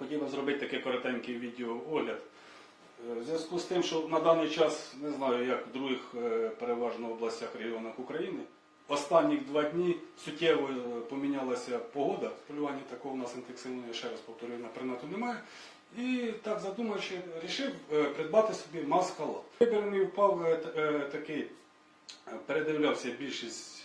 Хотів би зробити такий коротенький відеоогляд. Е, В зв'язку з тим, що на даний час не знаю, як в других е, переважно областях регіонах України. Останніх два дні суттєво е, помінялася погода. Полювання такого у нас інтенсивного, я ще раз повторюю, на прийняту немає. І так задумавши, вирішив придбати собі маскалат. Вибір впав такий, передивлявся більшість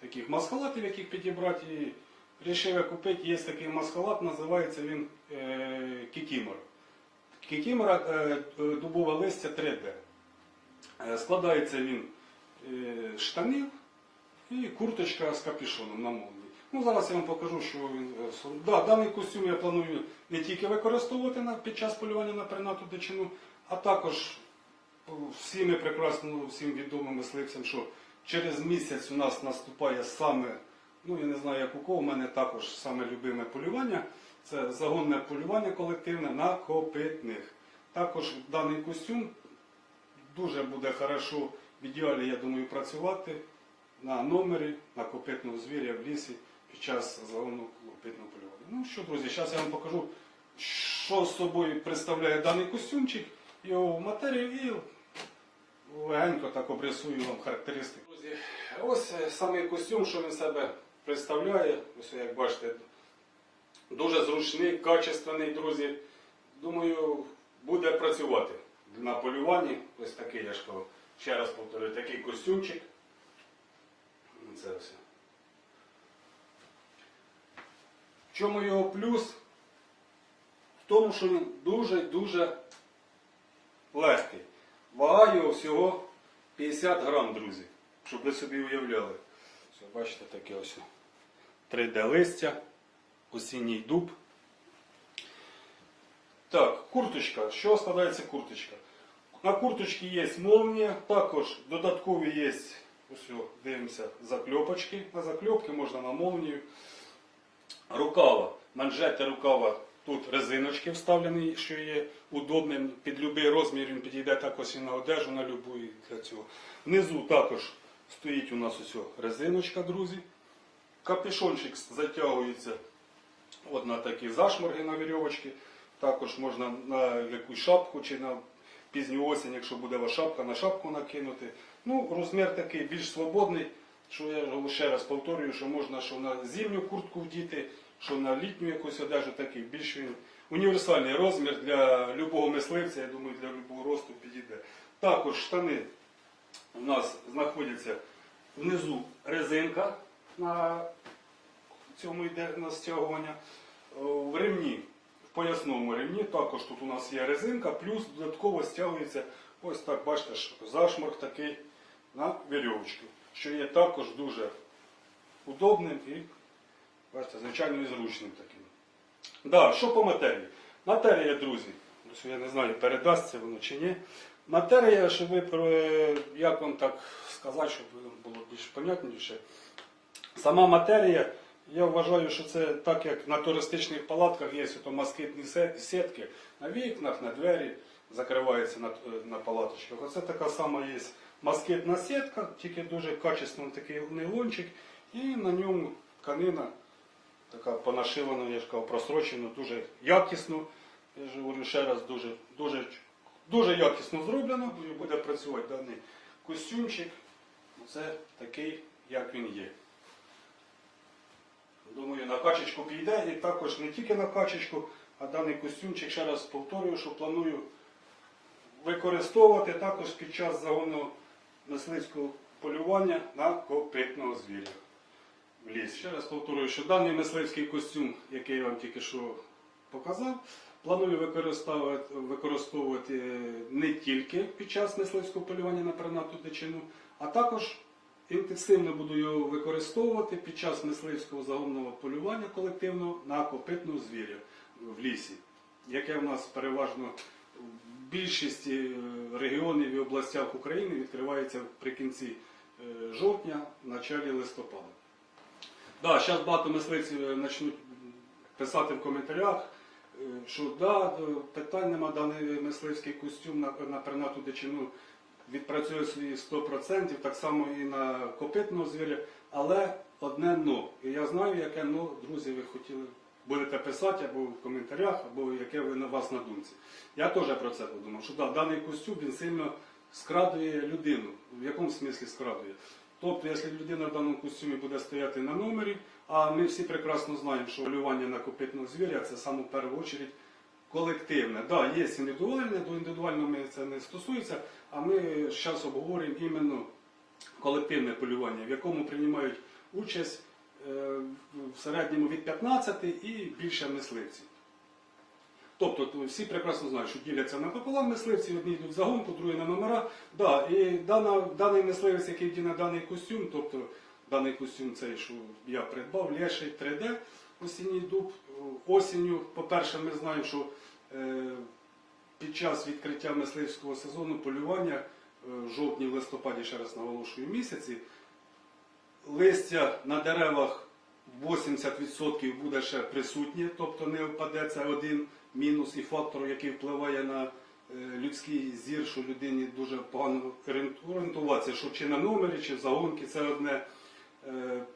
таких маскалатів, яких підібрати. І вирішив я купити. Є такий маскалат, називається він е, кікімор. Кікімора е, е, дубове листя 3D. Е, Складається він е, штанів і курточка з капюшоном на молні. Ну, зараз я вам покажу, що він. е, Да, даний костюм я планую не тільки використовувати на, під час полювання на пернату дичину, а також о, всі ми прекрасно всім відомим мисливцям, що через місяць у нас наступає саме, ну я не знаю, як у кого, у мене також саме любиме полювання. Це загонне полювання колективне на копитних. Також даний костюм дуже буде хорошо в ідеалі, я думаю, працювати на номері, на копитного звіря в лісі під час загону копитного полювання. Ну що, друзі, зараз я вам покажу, що з собою представляє даний костюмчик, його матерію і легенько так обрисую вам характеристики. Друзі, ось е, самий костюм, що він себе представляє. Ось як бачите, дуже зручний, качественний, друзі. Думаю, буде працювати на полюванні. Ось такий, я ще раз повторюю, такий костюмчик. Це все. В чому його плюс? В тому, що він дуже-дуже легкий. Вага його всього 50 грам, друзі, щоб ви собі уявляли. Все, бачите, таке ось 3D листя, осінній дуб. Так, курточка. Що складається курточка? На курточці є молнія, також додаткові є, ось дивимося, закльопочки. На закльопки можна на молнію. Рукава, манжети рукава, тут резиночки вставлені, що є удобним. Під будь-який розмір він підійде також і на одежу, на і для цього. Внизу також стоїть у нас ось резиночка, друзі. Капюшончик затягується от на такі зашморги на вірьовочки. Також можна на якусь шапку чи на пізню осінь, якщо буде шапка, на шапку накинути. Ну, розмір такий більш свободний, що я ще раз повторюю, що можна що на зимню куртку вдіти, що на літню якусь одежу такий більш він універсальний розмір для любого мисливця, я думаю, для любого росту підійде. Також штани у нас знаходяться внизу резинка на цьому йде на стягування. В ремні, в поясному ремні, також тут у нас є резинка, плюс додатково стягується ось так, бачите, що зашморг такий на вірьовочку, що є також дуже удобним і, бачите, звичайно, і зручним таким. Да, що по матерії? Матерія, друзі, я не знаю, передасться воно чи ні. Матерія, щоб ви, як вам так сказати, щоб було більш понятніше. Сама матерія, я вважаю, що це так як на туристичних палатках є ото москитні сітки на вікнах, на двері закриваються на, на палаточках. Оце така сама є москитна сітка, тільки дуже качественний такий нейлончик, і на ньому тканина така понашивана, я ж кажу, просрочена, дуже якісно. Я ж говорю ще раз, дуже, дуже, дуже якісно зроблено. Буде працювати даний костюмчик. Це такий, як він є. Думаю, на качечку піде і також не тільки на качечку, а даний костюмчик, ще раз повторюю, що планую використовувати також під час загонного мисливського полювання на копитного звіря в ліс. Ще раз повторюю, що даний мисливський костюм, який я вам тільки що показав, планую використовувати, використовувати не тільки під час мисливського полювання на пернату дичину, а також інтенсивно буду його використовувати під час мисливського загонного полювання колективного на копитного звіря в лісі, яке в нас переважно в більшості е, регіонів і областях України відкривається при кінці е, жовтня, началі листопада. Да, зараз багато мисливців е, почнуть писати в коментарях, е, що да, е, питань нема, даний мисливський костюм на пернату дичину відпрацює свої 100%, так само і на копитного звіря, але одне но. І я знаю, яке но, друзі, ви хотіли будете писати або в коментарях, або яке ви на вас на думці. Я теж про це подумав, що да, даний костюм він сильно скрадує людину. В якому смислі скрадує? Тобто, якщо людина в даному костюмі буде стояти на номері, а ми всі прекрасно знаємо, що полювання на копитного звіря це саме в першу чергу колективне. Да, є індивідуальне, до індивідуального це не стосується, а ми зараз обговорюємо іменно колективне полювання, в якому приймають участь е, в середньому від 15 і більше мисливців. Тобто всі прекрасно знають, що діляться напополам мисливці, одні йдуть в загонку, другі на номера. Да, і дана, даний мисливець, який вдіне даний костюм, тобто даний костюм цей, що я придбав, леший 3D, осінній дуб. Осінню, по-перше, ми знаємо, що е, під час відкриття мисливського сезону полювання е, в жовтні, в листопаді, ще раз наголошую, місяці, листя на деревах 80% буде ще присутнє, тобто не впаде це один мінус і фактор, який впливає на е, людський зір, що людині дуже погано орієнтуватися, що чи на номері, чи в загонки, це одне.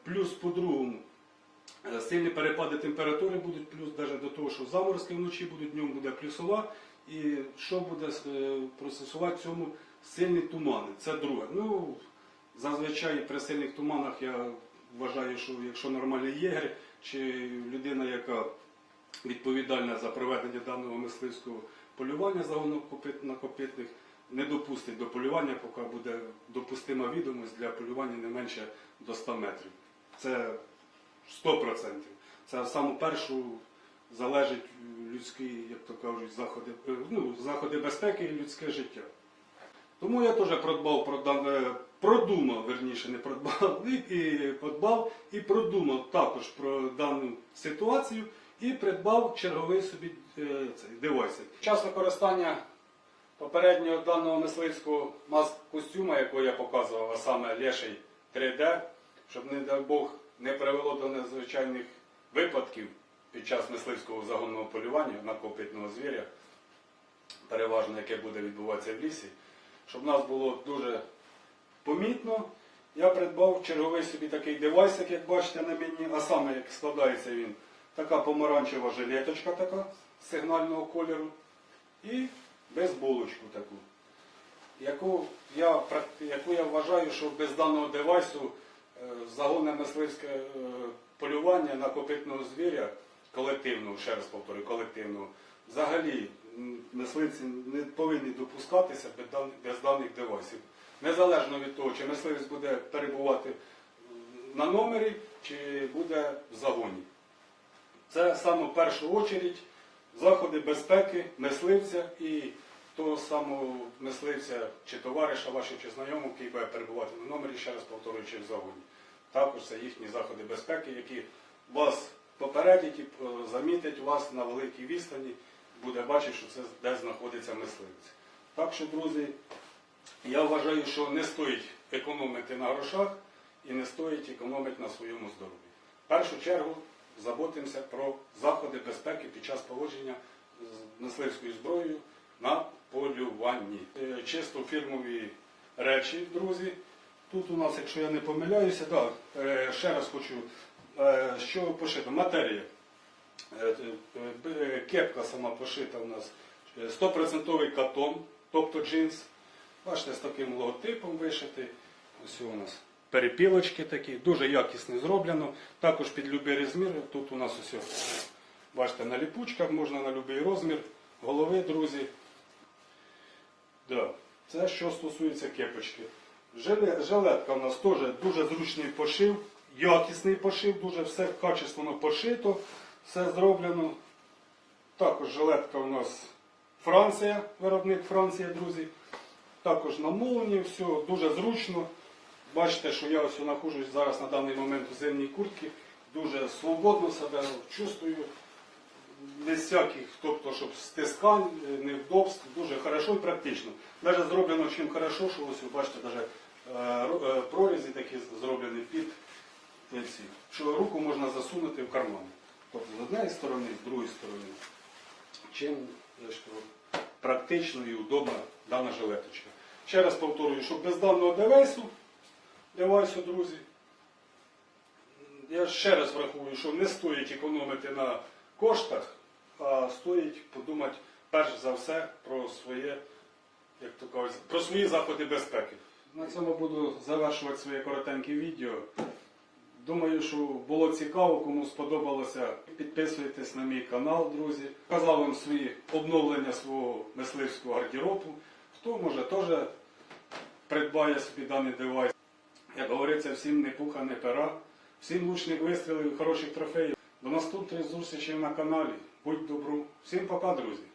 Плюс по-другому. Е, Сильні перепади температури будуть, плюс навіть до того, що заморозки вночі будуть, днем буде плюсова. І що буде е, процесувати цьому сильні тумани? Це друге. Ну, зазвичай при сильних туманах я вважаю, що якщо нормальний єгер чи людина, яка відповідальна за проведення даного мисливського полювання загонокопитних, не допустить до полювання, поки буде допустима відомість для полювання не менше до 100 метрів. Це 100%. Це саму першу залежить людські, як то кажуть, заходи, е, ну, заходи безпеки і людське життя. Тому я теж продбав, продан- продумав, верніше, не продбав, і, і подбав і продумав також про дану ситуацію і придбав черговий собі е, цей девайсик. Час використання попереднього даного мисливського маск-костюма, якого я показував, а саме Леший 3D, щоб, не дай Бог, не привело до надзвичайних випадків під час мисливського загонного полювання на копитного звіря, переважно яке буде відбуватися в лісі, щоб нас було дуже помітно. Я придбав черговий собі такий девайсик, як бачите на мені, а саме як складається він, така помаранчева жилеточка така сигнального кольору і безболочку таку, яку я, яку я вважаю, що без даного девайсу загонне мисливське е, полювання на копитного звіря колективного, ще раз повторюю, колективного, взагалі мисливці не повинні допускатися без даних девайсів. Незалежно від того, чи мисливець буде перебувати на номері, чи буде в загоні. Це саме в першу чергу заходи безпеки мисливця і того самого мисливця чи товариша вашого чи знайомого, який буде перебувати на номері, ще раз повторюючи в загоні. Також це їхні заходи безпеки, які вас попередять і е, замітять вас на великій відстані, буде бачити, що це де знаходиться мисливець. Так що, друзі, я вважаю, що не стоїть економити на грошах і не стоїть економити на своєму здоров'ї. В першу чергу заботимося про заходи безпеки під час поводження з мисливською зброєю на полюванні. Е, Чисто фірмові речі, друзі. Тут у нас, якщо я не помиляюся, да, е, ще раз хочу, е, що пошито. Матерія. Е, Кепка сама пошита у нас е, 100% катон, тобто джинс. Бачите, з таким логотипом вишитий. Ось у нас перепілочки такі, дуже якісно зроблено. Також під будь-який розмір. Тут у нас ось, бачите, на ліпучках можна на будь-який розмір. Голови, друзі. Да. Це що стосується кепочки. Жиле- Жилетка у нас теж дуже зручний пошив, якісний пошив, дуже все качественно пошито, все зроблено. Також жилетка у нас Франція, виробник Франція, друзі. Також на молні, все дуже зручно. Бачите, що я ось знаходжусь зараз на даний момент у зимній куртці. Дуже свободно себе чувствую. Без всяких, тобто, щоб стискань, е, невдобств, дуже хорошо і практично. Навіть зроблено чим хорошо, що ось ви бачите, навіть е, е, прорізі такі зроблені під ці, що руку можна засунути в карман. Тобто з однієї сторони, з другої сторони. Чим практично і удобна дана жилеточка. Ще раз повторюю, що без даного девайсу, девайсу, друзі, я ще раз врахую, що не стоїть економити на коштах, а стоїть подумати перш за все про своє, як то кажуть, про свої заходи безпеки. На цьому буду завершувати своє коротеньке відео. Думаю, що було цікаво, кому сподобалося. Підписуйтесь на мій канал, друзі. Казав вам свої обновлення свого мисливського гардеробу. Хто може теж придбає собі даний девайс. Як говориться, всім не пуха, не пера, всім лучних вистрілів, хороших трофеїв. До наступних зустрічей на каналі. Будь добру. Всім пока, друзі!